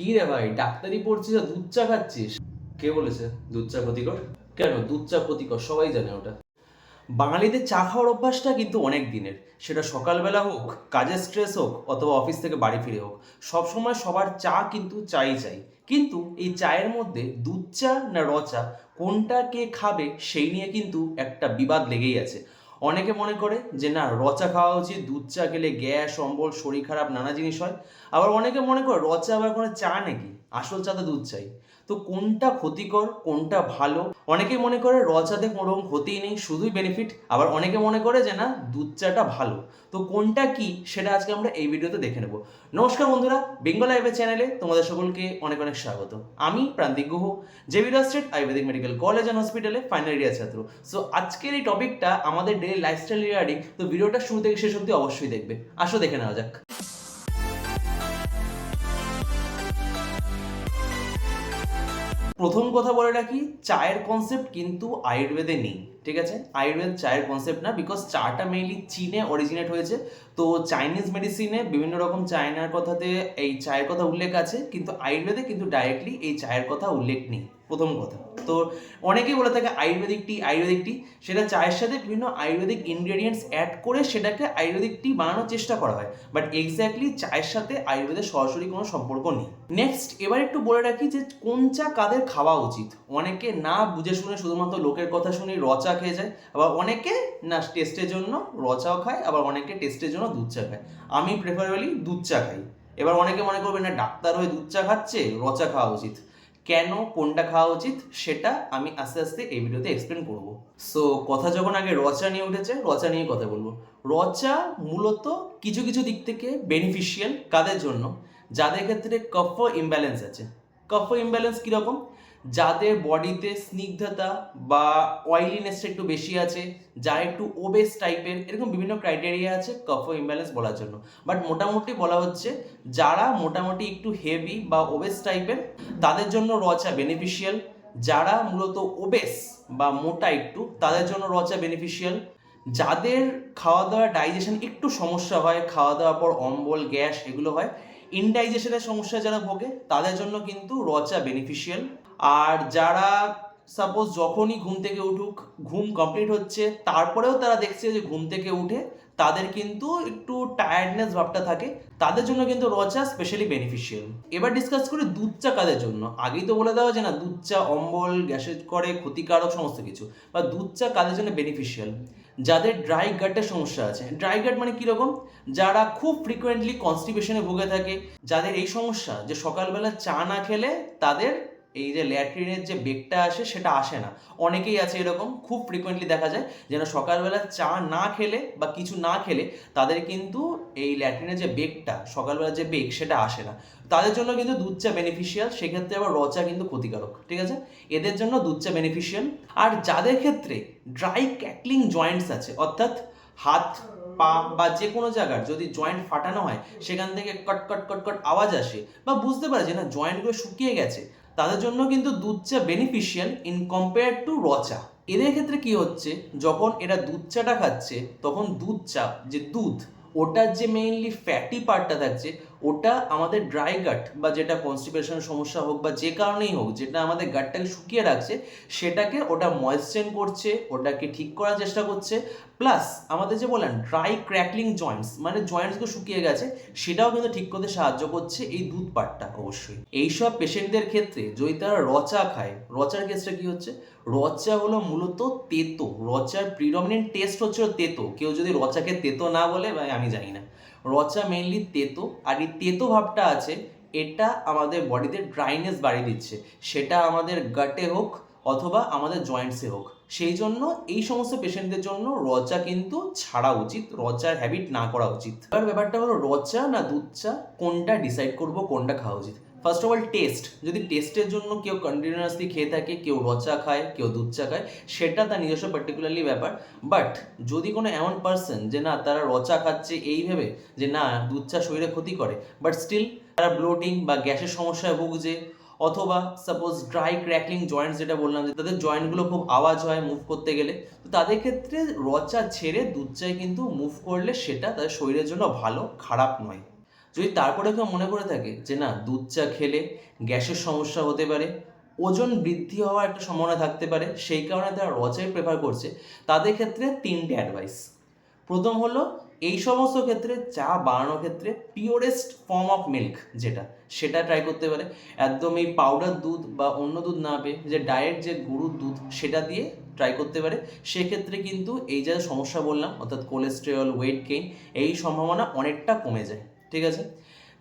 কি রে ভাই, ডাক্তারি পড়ছিস আর দুধ চা খাচ্ছিস? কে বলেছে? দুধ চা ক্ষতিকর? কেন? দুধ চা ক্ষতিকর, সবাই জানে ওটা। বাঙালিদের চা খাওয়ার অভ্যাসটা কিন্তু অনেক দিনের। সেটা সকালবেলা হোক, কাজের স্ট্রেস হোক, অথবা অফিস থেকে বাড়ি ফিরে হোক, সবসময় সবার চা কিন্তু চাই চাই। কিন্তু এই চায়ের মধ্যে দুধ চা না র চা, কোনটা কে খাবে সেই নিয়ে কিন্তু একটা বিবাদ লেগেই আছে। অনেকে মনে করে যে না, রচা খাওয়া উচিত, দুধ চা খেলে গ্যাস, অম্বল, শরীর খারাপ, নানা জিনিস হয়। আবার অনেকে মনে করে রচা আবার কোনো চা নাকি? আসল চা তো দুধ চাই। তো কোনটা ক্ষতিকর, কোনটা ভালো? অনেকে মনে করে র চাতে কোনো রকম ক্ষতিই নেই, শুধুই বেনিফিট আবার অনেকে মনে করে যে না, দুধ চাটা ভালো। তো কোনটা কি, সেটা আজকে আমরা এই ভিডিওতে দেখে নেব। নমস্কার বন্ধুরা বেঙ্গল লাইভের চ্যানেলে তোমাদের সকলকে অনেক অনেক স্বাগত। আমি Prantik Guha জেভিরা street Ayurvedic medical college and হসপিটালে ফাইনাল ইয়ার ছাত্র। সো আজকের এই টপিকটা আমাদের ডেলি লাইফস্টাইল রিগার্ডিং তো ভিডিওটা শুরু থেকে শেষ অবধি অবশ্যই দেখবে। আসো দেখে নেওয়া যাক। প্রথম কথা বলে রাখি, চায়ের কনসেপ্ট কিন্তু আয়ুর্বেদে নেই, ঠিক আছে? আয়ুর্বেদ চায়ের কনসেপ্ট না বিকজ চাটা মেইনলি চীনে অরিজিনেট হয়েছে। তো চাইনিজ মেডিসিনে বিভিন্ন রকম চায়নার কথাতে এই চায়ের কথা উল্লেখ আছে, কিন্তু আয়ুর্বেদে কিন্তু ডাইরেক্টলি এই চায়ের কথা উল্লেখ নেই। প্রথম কথা। তো অনেকেই বলে থাকে আয়ুর্বেদিক টি আয়ুর্বেদিক টি সেটা চায়ের সাথে বিভিন্ন আয়ুর্বেদিক ইনগ্রেডিয়েন্টস অ্যাড করে সেটাকে আয়ুর্বেদিক টি বানানোর চেষ্টা করা হয়। বাট এক্স্যাক্টলি চায়ের সাথে আয়ুর্বেদের সরাসরি কোনো সম্পর্ক নেই। নেক্সট এবার একটু বলে রাখি যে কোন চা কাদের খাওয়া উচিত? অনেকে না বুঝে শুনে শুধুমাত্র লোকের কথা শুনে রচা খেয়ে যায়, আবার অনেকে না টেস্টের জন্য রচাও খায়, আবার অনেকে টেস্টের জন্য দুধ চা খায়। আমি প্রেফারেবলি দুধ চা খাই। এবার অনেকে মনে করবে না, ডাক্তার হয়ে দুধ চা খাচ্ছে রচা খাওয়া উচিত। কেন কোনটা খাওয়া উচিত সেটা আমি আস্তে আস্তে এই ভিডিওতে এক্সপ্লেন করব। সো কথা যখন আগে রচা নিয়ে উঠেছে রচা নিয়ে কথা বলব। রচা মূলত কিছু কিছু দিক থেকে বেনিফিশিয়াল কাদের জন্য? যাদের ক্ষেত্রে কফ ইমব্যালেন্স আছে। কফ ইমব্যালেন্স কীরকম? যাদের বডিতে স্নিগ্ধতা বা অয়েলিনেসটা একটু বেশি আছে যারা একটু ওবেস টাইপের এরকম বিভিন্ন ক্রাইটেরিয়া আছে কফ ইমব্যালেন্স বলার জন্য। বাট মোটামুটি বলা হচ্ছে, যারা মোটামুটি একটু হেভি বা ওবেস টাইপের তাদের জন্য রচা বেনিফিশিয়াল যারা মূলত ওবেস বা মোটা একটু, তাদের জন্য রচা বেনিফিশিয়াল যাদের খাওয়া দাওয়া ডাইজেশন একটু সমস্যা হয় খাওয়া দাওয়ার পর অম্বল, গ্যাস এগুলো হয় ইনডাইজেশনের সমস্যা যারা ভোগে, তাদের জন্য কিন্তু রচা বেনিফিশিয়াল আর যারা সাপোজ যখনই ঘুম থেকে উঠুক, ঘুম কমপ্লিট হচ্ছে, তারপরেও তারা দেখছে যে ঘুম থেকে উঠে তাদের কিন্তু একটু টায়ার্ডনেস ভাবটা থাকে, তাদের জন্য কিন্তু রচা স্পেশালি বেনিফিশিয়াল এবার ডিসকাস করি দুধ চা কাদের জন্য? আগেই তো বলে দেওয়া যে না, দুধ চা অম্বল গ্যাসের করে ক্ষতিকারক সমস্ত কিছু। বা দুধ চা কাদের জন্য বেনিফিশিয়াল যাদের ড্রাই গাটের সমস্যা আছে। ড্রাই গাট মানে কীরকম যারা খুব ফ্রিকোয়েন্টলি কনস্টিপেশনে ভুগে থাকে, যাদের এই সমস্যা যে সকালবেলা চা না খেলে তাদের এই যে ল্যাট্রিনের যে বেগটা আসে সেটা আসে না। অনেকেই আছে এরকম, খুব ফ্রিকোয়েন্টলি দেখা যায়, যেন সকালবেলা চা না খেলে বা কিছু না খেলে তাদের কিন্তু এই ল্যাট্রিনের যে বেগটা সকালবেলা যে বেগ সেটা আসে না। তাদের জন্য কিন্তু দুধ চা বেনিফিশিয়াল সেক্ষেত্রে আবার রচা কিন্তু ক্ষতিকারক, ঠিক আছে? এদের জন্য দুধ চা বেনিফিশিয়াল আর যাদের ক্ষেত্রে ড্রাই ক্যাকলিং জয়েন্টস আছে, অর্থাৎ হাত, পা বা যে কোনো জায়গার যদি জয়েন্ট ফাটানো হয়, সেখান থেকে কট কট কট কট আওয়াজ আসে বা বুঝতে পারে যে না জয়েন্টগুলো শুকিয়ে গেছে তাদের জন্য কিন্তু দুধ চা বেনিফিশিয়াল ইন কম্পেয়ার টু র চা। এদের ক্ষেত্রে কি হচ্ছে, যখন এরা দুধ চাটা খাচ্ছে, তখন দুধ চা, যে দুধ, ওটার যে মেইনলি ফ্যাটি পার্টটা থাকছে ওটা আমাদের ড্রাই গাট বা যেটা কনস্টিপেশনের সমস্যা হোক বা যে কারণেই হোক, যেটা আমাদের গাটটাকে শুকিয়ে রাখছে, সেটাকে ওটা ময়েশ্চেন করছে, ওটাকে ঠিক করার চেষ্টা করছে প্লাস আমাদের যে বললাম ড্রাই ক্র্যাকলিং জয়েন্টস মানে জয়েন্টসগুলো শুকিয়ে গেছে, সেটাও কিন্তু ঠিক করতে সাহায্য করছে এই দুধ পাটটা অবশ্যই। এইসব পেশেন্টদের ক্ষেত্রে যদি তারা রচা খায়, রচার ক্ষেত্রে কি হচ্ছে? রচা হলো মূলত তেতো। রচার প্রিডমিনেন্ট টেস্ট হচ্ছে তেতো। কেউ যদি রচাকে তেতো না বলে, ভাই, আমি জানি না। রচা মেনলি তেতো, আর এই তেতো ভাবটা আছে, এটা আমাদের বডিতে ড্রাইনেস বাড়িয়ে দিচ্ছে। সেটা আমাদের গাটে হোক, অথবা আমাদের জয়েন্টসে হোক। সেই জন্য এই সমস্ত পেশেন্টদের জন্য রচা কিন্তু ছাড়া উচিত, রচার হ্যাবিট না করা উচিত। এবার ব্যাপারটা হলো রচা না দুধ চা, কোনটা ডিসাইড করব, কোনটা খাওয়া উচিত? ফার্স্ট অফ অল টেস্ট যদি টেস্টের জন্য কেউ কন্টিনিউয়াসলি খেয়ে থাকে, কেউ রচা খায়, কেউ দুধ চা খায়, সেটা তার নিজস্ব পার্টিকুলারলি ব্যাপার। বাট যদি কোনো এমন পার্সন যে না, তারা রচা খাচ্ছে এই ভেবে যে না, দুধ চা শরীরে ক্ষতি করে বাট স্টিল তারা ব্লোটিং বা গ্যাসের সমস্যায় ভুগছে, অথবা সাপোজ ড্রাই ক্র্যাকলিং জয়েন্টস যেটা বললাম, যে তাদের জয়েন্টগুলো খুব আওয়াজ হয় মুভ করতে গেলে, তো তাদের ক্ষেত্রে রচা ছেড়ে দুধ চায় কিন্তু মুভ করলে সেটা তাদের শরীরের জন্য ভালো, খারাপ নয়। যদি তারপরে কেউ মনে করে থাকে যে না, দুধ চা খেলে গ্যাসের সমস্যা হতে পারে, ওজন বৃদ্ধি হওয়ার একটা সম্ভাবনা থাকতে পারে, সেই কারণে তারা র চাই প্রেফার করছে, তাদের ক্ষেত্রে তিনটে অ্যাডভাইস প্রথম হলো, এই সমস্ত ক্ষেত্রে চা বানানোর ক্ষেত্রে পিওরেস্ট ফর্ম অফ মিল্ক যেটা, সেটা ট্রাই করতে পারে। একদম এই পাউডার দুধ বা অন্য দুধ না পেয়ে যে ডায়েট যে গরুর দুধ, সেটা দিয়ে ট্রাই করতে পারে। সেক্ষেত্রে কিন্তু এই যা সমস্যা বললাম, অর্থাৎ কোলেস্টেরল ওয়েট গেইন এই সম্ভাবনা অনেকটা কমে যায়। ঠিক আছে?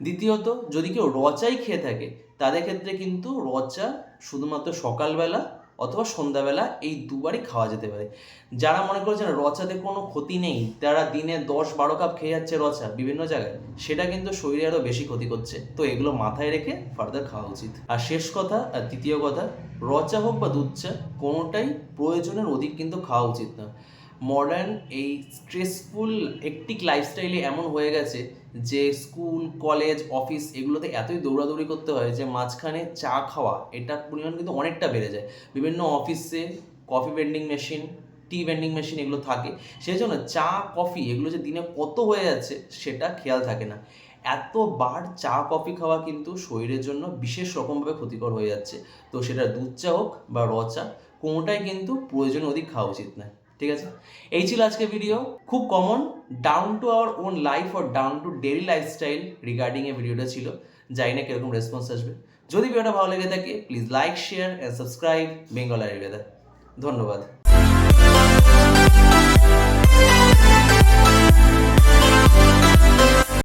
দ্বিতীয়ত, যদি কেউ রচাই খেয়ে থাকে, তাদের ক্ষেত্রে কিন্তু রচা শুধুমাত্র সকালবেলা অথবা সন্ধ্যাবেলা এই দুবারই খাওয়া যেতে পারে। যারা মনে করছে না রচাতে কোনো ক্ষতি নেই, তারা দিনে দশ বারো কাপ খেয়ে যাচ্ছে রচা বিভিন্ন জায়গায়, সেটা কিন্তু শরীরে আরও বেশি ক্ষতি করছে। তো এগুলো মাথায় রেখে ফার্দার খাওয়া উচিত। আর শেষ কথা, আর তৃতীয় কথা, রচা হোক বা দুধ চা, কোনোটাই প্রয়োজনের অধিক কিন্তু খাওয়া উচিত না। মডার্ন এই স্ট্রেসফুল একটিক লাইফস্টাইলে এমন হয়ে গেছে যে স্কুল কলেজ অফিস এগুলোতে এতই দৌড়াদৌড়ি করতে হয় যে মাঝখানে চা খাওয়া এটার পরিমাণ কিন্তু অনেকটা বেড়ে যায়। বিভিন্ন অফিসে coffee vending machine tea vending machine এগুলো থাকে। সেই জন্য চা কফি এগুলো যে দিনে কত হয়ে যাচ্ছে সেটা খেয়াল থাকে না। এতবার চা কফি খাওয়া কিন্তু শরীরের জন্য বিশেষ রকমভাবে ক্ষতিকর হয়ে যাচ্ছে। তো সেটা দুধ চা হোক বা র চা, কোনোটাই কিন্তু প্রয়োজন অধিক খাওয়া উচিত নয়। ঠিক আছে? এই ছিল আজকে ভিডিও খুব common down to our own life or down to daily lifestyle regarding a ভিডিওটা ছিল। জানি না কীরকম রেসপন্স আসবে। যদি ভিডিওটা ভালো লেগে থাকে please like share and subscribe Bengal Ayurveda ধন্যবাদ।